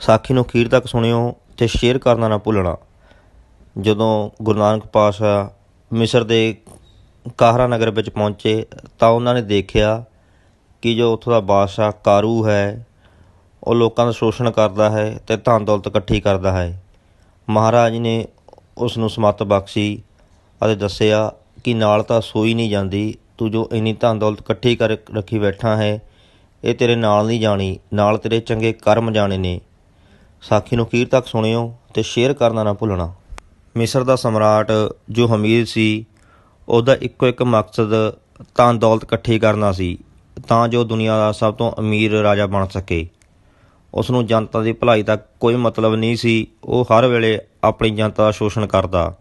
ਸਾਖੀ ਨੂੰ ਅਖੀਰ ਤੱਕ ਸੁਣਿਓ ਤੇ ਸ਼ੇਅਰ ਕਰਨਾ ਨਾ ਭੁੱਲਣਾ। ਜਦੋਂ ਗੁਰੂ ਨਾਨਕ ਪਾਤਸ਼ਾਹ ਮਿਸਰ ਦੇ ਕਾਹਰਾ ਨਗਰ ਵਿੱਚ ਪਹੁੰਚੇ ਤਾਂ ਉਹਨਾਂ ਨੇ ਦੇਖਿਆ ਕਿ ਜੋ ਉੱਥੋਂ ਦਾ ਬਾਦਸ਼ਾਹ ਕਾਰੂ ਹੈ, ਉਹ ਲੋਕਾਂ ਦਾ ਸ਼ੋਸ਼ਣ ਕਰਦਾ ਹੈ ਤੇ ਧਨ ਦੌਲਤ ਇਕੱਠੀ ਕਰਦਾ ਹੈ। ਮਹਾਰਾਜ ਨੇ ਉਸ ਨੂੰ ਸਮੱਤ ਬਖਸ਼ੀ ਅਤੇ ਦੱਸਿਆ ਕਿ ਨਾਲ ਤਾਂ ਸੋਈ ਨਹੀਂ ਜਾਂਦੀ, ਤੂੰ ਜੋ ਇੰਨੀ ਧਨ ਦੌਲਤ ਇਕੱਠੀ ਕਰ ਰੱਖੀ ਬੈਠਾ ਹੈ, ਇਹ ਤੇਰੇ ਨਾਲ ਨਹੀਂ ਜਾਣੀ, ਨਾਲ ਤੇਰੇ ਚੰਗੇ ਕਰਮ ਜਾਣੇ ਨੇ। ਸਾਖੀ ਨੂੰ ਅਖੀਰ ਤੱਕ ਸੁਣਿਓ ਤੇ ਸ਼ੇਅਰ ਕਰਨਾ ਨਾ ਭੁੱਲਣਾ। ਮਿਸਰ ਦਾ ਸਮਰਾਟ ਜੋ ਹਮੀਰ ਸੀ, ਉਹਦਾ ਇੱਕੋ ਇੱਕ ਮਕਸਦ ਧਨ ਦੌਲਤ ਇਕੱਠੀ ਕਰਨਾ ਸੀ, ਤਾਂ ਜੋ ਦੁਨੀਆ ਦਾ ਸਭ ਤੋਂ ਅਮੀਰ ਰਾਜਾ ਬਣ ਸਕੇ। ਉਸ ਨੂੰ ਜਨਤਾ ਦੀ ਭਲਾਈ ਦਾ ਕੋਈ ਮਤਲਬ ਨਹੀਂ ਸੀ, ਉਹ ਹਰ ਵੇਲੇ ਆਪਣੀ ਜਨਤਾ ਦਾ ਸ਼ੋਸ਼ਣ ਕਰਦਾ।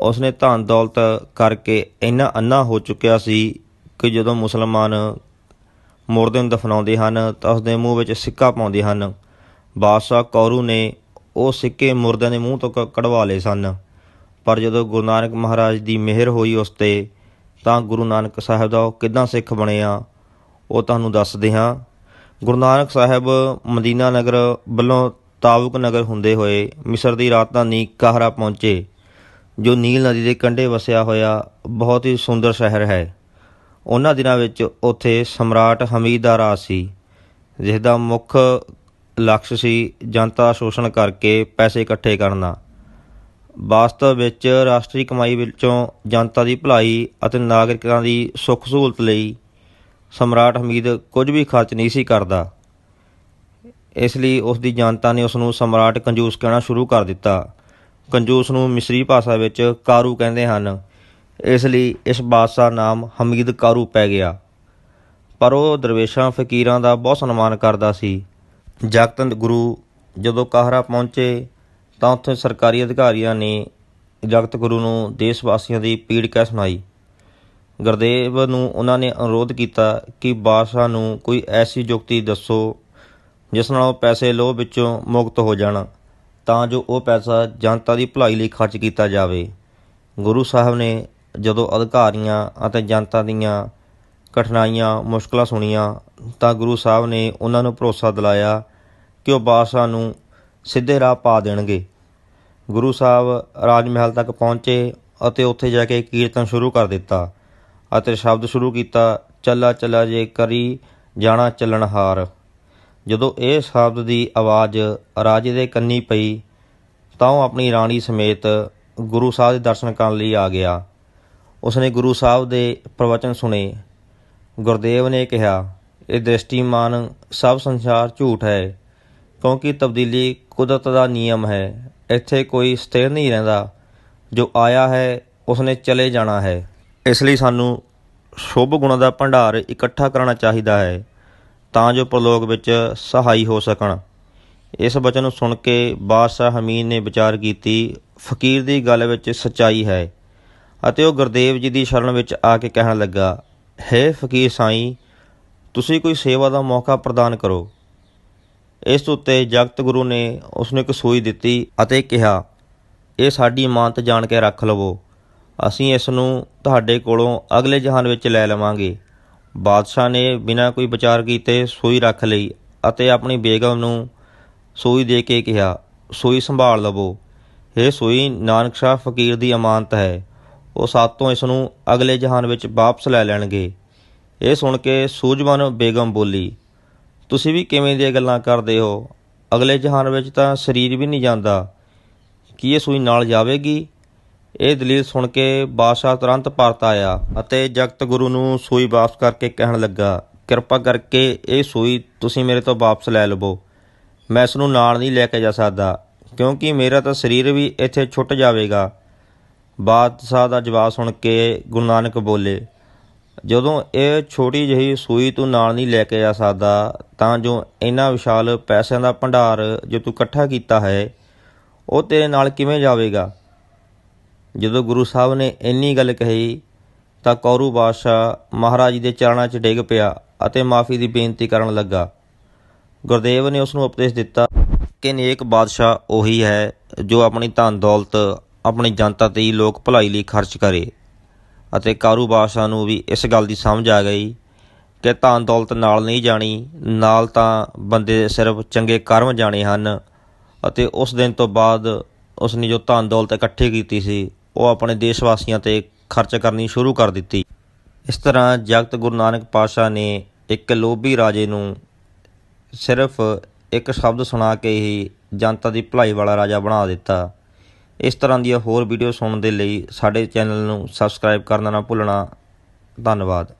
ਉਸ ਨੇ ਧਨ ਦੌਲਤ ਕਰਕੇ ਇੰਨਾ ਅੰਨਾ ਹੋ ਚੁੱਕਿਆ ਸੀ ਕਿ ਜਦੋਂ ਮੁਸਲਮਾਨ ਮੁਰਦੇ ਨੂੰ ਦਫਨਾਉਂਦੇ ਹਨ, ਤਾਂ ਉਸ ਦੇ ਮੂੰਹ ਵਿੱਚ ਸਿੱਕਾ ਪਾਉਂਦੇ ਹਨ। ਬਾਦਸ਼ਾਹ ਕੌਰੂ ਨੇ ਉਹ ਸਿੱਕੇ ਮੁਰਦਿਆਂ ਦੇ ਮੂੰਹ ਤੋਂ ਕ- ਕਢਵਾ ਲਏ ਸਨ। ਪਰ ਜਦੋਂ ਗੁਰੂ ਨਾਨਕ ਮਹਾਰਾਜ ਦੀ ਮਿਹਰ ਹੋਈ ਉਸ ਤੇ, ਤਾਂ ਗੁਰੂ ਨਾਨਕ ਸਾਹਿਬ ਦਾ ਉਹ ਕਿੱਦਾਂ ਸਿੱਖ ਬਣਿਆ, ਉਹ ਤੁਹਾਨੂੰ ਦੱਸਦੇ ਹਾਂ। ਗੁਰੂ ਨਾਨਕ ਸਾਹਿਬ ਮਦੀਨਾ ਨਗਰ ਵੱਲੋਂ ਤਾਬੁਕ ਨਗਰ ਹੁੰਦੇ ਹੋਏ ਮਿਸਰ ਦੀ ਰਾਜਧਾਨੀ ਕਾਹਰਾ ਪਹੁੰਚੇ, ਜੋ ਨੀਲ ਨਦੀ ਦੇ ਕੰਢੇ ਵਸਿਆ ਹੋਇਆ ਬਹੁਤ ਹੀ ਸੁੰਦਰ ਸ਼ਹਿਰ ਹੈ। ਉਹਨਾਂ ਦਿਨਾਂ ਵਿੱਚ ਉੱਥੇ ਸਮਰਾਟ ਹਮੀਦ ਦਾ ਰਾਜ ਸੀ, ਜਿਸ ਦਾ ਮੁੱਖ ਲਕਸ਼ ਸੀ ਜਨਤਾ ਸ਼ੋਸ਼ਣ ਕਰਕੇ ਪੈਸੇ ਇਕੱਠੇ ਕਰਨਾ। ਵਾਸਤਵ ਵਿੱਚ ਰਾਸ਼ਟਰੀ ਕਮਾਈ ਵਿੱਚੋਂ ਜਨਤਾ ਦੀ ਭਲਾਈ ਅਤੇ ਨਾਗਰਿਕਾਂ ਦੀ ਸੁੱਖ ਸਹੂਲਤ ਲਈ ਸਮਰਾਟ ਹਮੀਦ ਕੁਝ ਵੀ ਖਰਚ ਨਹੀਂ ਸੀ ਕਰਦਾ। ਇਸ ਲਈ ਉਸ ਦੀ ਜਨਤਾ ਨੇ ਉਸ ਨੂੰ ਸਮਰਾਟ ਕੰਜੂਸ ਕਹਿਣਾ ਸ਼ੁਰੂ ਕਰ ਦਿੱਤਾ। ਕੰਜੂਸ ਨੂੰ ਮਿਸਰੀ ਭਾਸ਼ਾ ਵਿੱਚ ਕਾਰੂ ਕਹਿੰਦੇ ਹਨ। ਇਸ ਲਈ ਇਸ ਬਾਦਸ਼ਾਹ ਨਾਮ ਹਮੀਦ ਕਾਰੂ ਪੈ ਗਿਆ। ਪਰ ਉਹ ਦਰਵੇਸ਼ਾਂ, ਫਕੀਰਾਂ ਦਾ ਬਹੁਤ ਸਨਮਾਨ ਕਰਦਾ ਸੀ। ਜਗਤ ਗੁਰੂ ਜਦੋਂ ਕਾਹਰਾ ਪਹੁੰਚੇ ਤਾਂ ਉੱਥੇ ਸਰਕਾਰੀ ਅਧਿਕਾਰੀਆਂ ਨੇ ਜਗਤ ਗੁਰੂ ਨੂੰ ਦੇਸ਼ ਵਾਸੀਆਂ ਦੀ ਪੀੜ ਕਹਿ ਸੁਣਾਈ। ਗੁਰਦੇਵ ਨੂੰ ਉਹਨਾਂ ਨੇ ਅਨੁਰੋਧ ਕੀਤਾ ਕਿ ਬਾਦਸ਼ਾਹ ਨੂੰ ਕੋਈ ਐਸੀ ਯੁਕਤੀ ਦੱਸੋ ਜਿਸ ਨਾਲ ਉਹ ਪੈਸੇ ਲੋਭ ਵਿੱਚੋਂ ਮੁਕਤ ਹੋ ਜਾਣ, ਤਾਂ ਜੋ ਉਹ ਪੈਸਾ ਜਨਤਾ ਦੀ ਭਲਾਈ ਲਈ ਖਰਚ ਕੀਤਾ ਜਾਵੇ। ਗੁਰੂ ਸਾਹਿਬ ਨੇ ਜਦੋਂ ਅਧਿਕਾਰੀਆਂ ਅਤੇ ਜਨਤਾ ਦੀਆਂ ਕਠਿਨਾਈਆਂ, ਮੁਸ਼ਕਲਾਂ ਸੁਣੀਆਂ, ਤਾਂ ਗੁਰੂ ਸਾਹਿਬ ਨੇ ਉਹਨਾਂ ਨੂੰ ਭਰੋਸਾ ਦਿਲਾਇਆ ਕਿ ਉਹ ਬਾਦਸ਼ਾਹ ਨੂੰ ਸਿੱਧੇ ਰਾਹ ਪਾ ਦੇਣਗੇ? ਗੁਰੂ ਸਾਹਿਬ ਰਾਜ ਮਹਿਲ ਤੱਕ ਪਹੁੰਚੇ ਅਤੇ ਉੱਥੇ ਜਾ ਕੇ ਕੀਰਤਨ ਸ਼ੁਰੂ ਕਰ ਦਿੱਤਾ ਅਤੇ ਸ਼ਬਦ ਸ਼ੁਰੂ ਕੀਤਾ, ਚੱਲਾ ਚੱਲਾ ਜੇ ਕਰੀ ਜਾਣਾ ਚੱਲਣਹਾਰ ਜਦੋਂ ਇਹ ਸ਼ਬਦ ਦੀ ਆਵਾਜ਼ ਰਾਜੇ ਦੇ ਕੰਨੀ ਪਈ, ਤਾਂ ਉਹ ਆਪਣੀ ਰਾਣੀ ਸਮੇਤ ਗੁਰੂ ਸਾਹਿਬ ਦੇ ਦਰਸ਼ਨ ਕਰਨ ਲਈ ਆ ਗਿਆ। ਉਸਨੇ ਗੁਰੂ ਸਾਹਿਬ ਦੇ ਪ੍ਰਵਚਨ ਸੁਣੇ। ਗੁਰਦੇਵ ਨੇ ਕਿਹਾ, ਇਹ ਦ੍ਰਿਸ਼ਟੀਮਾਨ ਸਭ ਸੰਸਾਰ ਝੂਠ ਹੈ। ਕਿਉਂਕਿ ਤਬਦੀਲੀ ਕੁਦਰਤ ਦਾ ਨਿਯਮ ਹੈ। ਇੱਥੇ ਕੋਈ ਸਥਿਰ ਨਹੀਂ ਰਹਿੰਦਾ। ਜੋ ਆਇਆ ਹੈ, ਉਸਨੇ ਚਲੇ ਜਾਣਾ ਹੈ। ਇਸ ਲਈ ਸਾਨੂੰ ਸ਼ੁਭ ਗੁਣਾਂ ਦਾ ਭੰਡਾਰ ਇਕੱਠਾ ਕਰਨਾ ਚਾਹੀਦਾ ਹੈ, ਤਾਂ ਜੋ ਪ੍ਰਲੋਕ ਵਿੱਚ ਸਹਾਈ ਹੋ ਸਕਣ। ਇਸ ਬਚਨ ਨੂੰ ਸੁਣ ਕੇ ਬਾਦਸ਼ਾਹ ਹਮੀਨ ਨੇ ਵਿਚਾਰ ਕੀਤੀ, ਫਕੀਰ ਦੀ ਗੱਲ ਵਿੱਚ ਸਚਾਈ ਹੈ। ਅਤੇ ਉਹ ਗੁਰਦੇਵ ਜੀ ਦੀ ਸ਼ਰਨ ਵਿੱਚ ਆ ਕੇ ਕਹਿਣ ਲੱਗਾ, ਹੈ ਫਕੀਰ ਸਾਈਂ, ਤੁਸੀਂ ਕੋਈ ਸੇਵਾ ਦਾ ਮੌਕਾ ਪ੍ਰਦਾਨ ਕਰੋ। ਇਸ ਉੱਤੇ ਜਗਤ ਗੁਰੂ ਨੇ ਉਸ ਨੂੰ ਇੱਕ ਸੂਈ ਦਿੱਤੀ ਅਤੇ ਕਿਹਾ, ਇਹ ਸਾਡੀ ਇਮਾਨਤ ਜਾਣ ਕੇ ਰੱਖ ਲਵੋ। ਅਸੀਂ ਇਸ ਨੂੰ ਤੁਹਾਡੇ ਕੋਲੋਂ ਅਗਲੇ ਜਹਾਨ ਵਿੱਚ ਲੈ ਲਵਾਂਗੇ। ਬਾਦਸ਼ਾਹ ਨੇ ਬਿਨਾਂ ਕੋਈ ਵਿਚਾਰ ਕੀਤੇ ਸੂਈ ਰੱਖ ਲਈ ਅਤੇ ਆਪਣੀ ਬੇਗਮ ਨੂੰ ਸੂਈ ਦੇ ਕੇ ਕਿਹਾ, ਸੂਈ ਸੰਭਾਲ ਲਵੋ। ਇਹ ਸੂਈ, ਨਾਨਕ ਸ਼ਾਹ ਫਕੀਰ ਦੀ ਅਮਾਨਤ ਹੈ। ਉਹ ਸਾਤੋਂ ਇਸ ਨੂੰ ਅਗਲੇ ਜਹਾਨ ਵਿੱਚ ਵਾਪਸ ਲੈ ਲੈਣਗੇ। ਇਹ ਸੁਣ ਕੇ ਸੂਝਵਾਨ ਬੇਗਮ ਬੋਲੀ ਤੁਸੀਂ ਵੀ ਕਿਵੇਂ ਦੀਆਂ ਗੱਲਾਂ ਕਰਦੇ ਹੋ? ਅਗਲੇ ਜਹਾਨ ਵਿੱਚ ਤਾਂ ਸਰੀਰ ਵੀ ਨਹੀਂ ਜਾਂਦਾ। ਕੀ ਇਹ ਸੂਈ ਨਾਲ ਜਾਵੇਗੀ? ਇਹ ਦਲੀਲ ਸੁਣ ਕੇ ਬਾਦਸ਼ਾਹ ਤੁਰੰਤ ਪਰਤ ਆਇਆ ਅਤੇ ਜਗਤ ਗੁਰੂ ਨੂੰ ਸੂਈ ਵਾਪਸ ਕਰਕੇ ਕਹਿਣ ਲੱਗਾ, ਕਿਰਪਾ ਕਰਕੇ ਇਹ ਸੂਈ ਤੁਸੀਂ ਮੇਰੇ ਤੋਂ ਵਾਪਸ ਲੈ ਲਵੋ। ਮੈਂ ਇਸ ਨੂੰ ਨਾਲ ਨਹੀਂ ਲੈ ਕੇ ਜਾ ਸਕਦਾ, ਕਿਉਂਕਿ ਮੇਰਾ ਤਾਂ ਸਰੀਰ ਵੀ ਇੱਥੇ ਛੁੱਟ ਜਾਵੇਗਾ। ਬਾਦਸ਼ਾਹ ਦਾ ਜਵਾਬ ਸੁਣ ਕੇ ਗੁਰੂ ਨਾਨਕ ਬੋਲੇ, ਜਦੋਂ ਇਹ ਛੋਟੀ ਜਿਹੀ ਸੂਈ ਤੂੰ ਨਾਲ ਨਹੀਂ ਲੈ ਕੇ ਜਾ ਸਕਦਾ ਤਾਂ ਜੋ ਇੰਨਾ ਵਿਸ਼ਾਲ ਪੈਸਿਆਂ ਦਾ ਭੰਡਾਰ ਜੋ ਤੂੰ ਇਕੱਠਾ ਕੀਤਾ ਹੈ, ਉਹ ਤੇਰੇ ਨਾਲ ਕਿਵੇਂ ਜਾਵੇਗਾ? ਜਦੋਂ ਗੁਰੂ ਸਾਹਿਬ ਨੇ ਇੰਨੀ ਗੱਲ ਕਹੀ, ਤਾਂ ਕੌਰੂ ਬਾਦਸ਼ਾਹ ਮਹਾਰਾਜ ਦੇ ਚਰਨਾਂ 'ਚ ਡਿੱਗ ਪਿਆ ਅਤੇ ਮਾਫੀ ਦੀ ਬੇਨਤੀ ਕਰਨ ਲੱਗਾ। ਗੁਰਦੇਵ ਨੇ ਉਸ ਨੂੰ ਉਪਦੇਸ਼ ਦਿੱਤਾ ਕਿ ਨੇਕ ਬਾਦਸ਼ਾਹ ਉਹੀ ਹੈ ਜੋ ਆਪਣੀ ਧਨ ਦੌਲਤ, ਆਪਣੀ ਜਨਤਾ ਤੇ ਹੀ ਲੋਕ ਭਲਾਈ ਲਈ ਖਰਚ ਕਰੇ। ਅਤੇ ਕਾਰੂ ਬਾਦਸ਼ਾਹ ਨੂੰ ਵੀ ਇਸ ਗੱਲ ਦੀ ਸਮਝ ਆ ਗਈ ਕਿ ਧਨ ਦੌਲਤ ਨਾਲ ਨਹੀਂ ਜਾਣੀ, ਨਾਲ ਤਾਂ ਬੰਦੇ ਸਿਰਫ ਚੰਗੇ ਕਰਮ ਜਾਣੇ ਹਨ। ਅਤੇ ਉਸ ਦਿਨ ਤੋਂ ਬਾਅਦ ਉਸ ਨੇ ਜੋ ਧਨ ਦੌਲਤ ਇਕੱਠੀ ਕੀਤੀ ਸੀ, ਉਹ ਆਪਣੇ ਦੇਸ਼ ਵਾਸੀਆਂ ਤੇ ਖਰਚ ਕਰਨੀ ਸ਼ੁਰੂ ਕਰ ਦਿੱਤੀ। ਇਸ ਤਰ੍ਹਾਂ ਜਗਤ ਗੁਰੂ ਨਾਨਕ ਪਾਤਸ਼ਾਹ ਨੇ ਇੱਕ ਲੋਭੀ ਰਾਜੇ ਨੂੰ ਸਿਰਫ ਇੱਕ ਸ਼ਬਦ ਸੁਣਾ ਕੇ ਹੀ ਜਨਤਾ ਦੀ ਭਲਾਈ ਵਾਲਾ ਰਾਜਾ ਬਣਾ ਦਿੱਤਾ। ਇਸ ਤਰ੍ਹਾਂ ਦੀਆਂ ਹੋਰ ਵੀਡੀਓ ਸੁਣਨ ਦੇ ਲਈ ਸਾਡੇ ਚੈਨਲ ਨੂੰ ਸਬਸਕ੍ਰਾਈਬ ਕਰਨਾ ਨਾ ਭੁੱਲਣਾ। ਧੰਨਵਾਦ।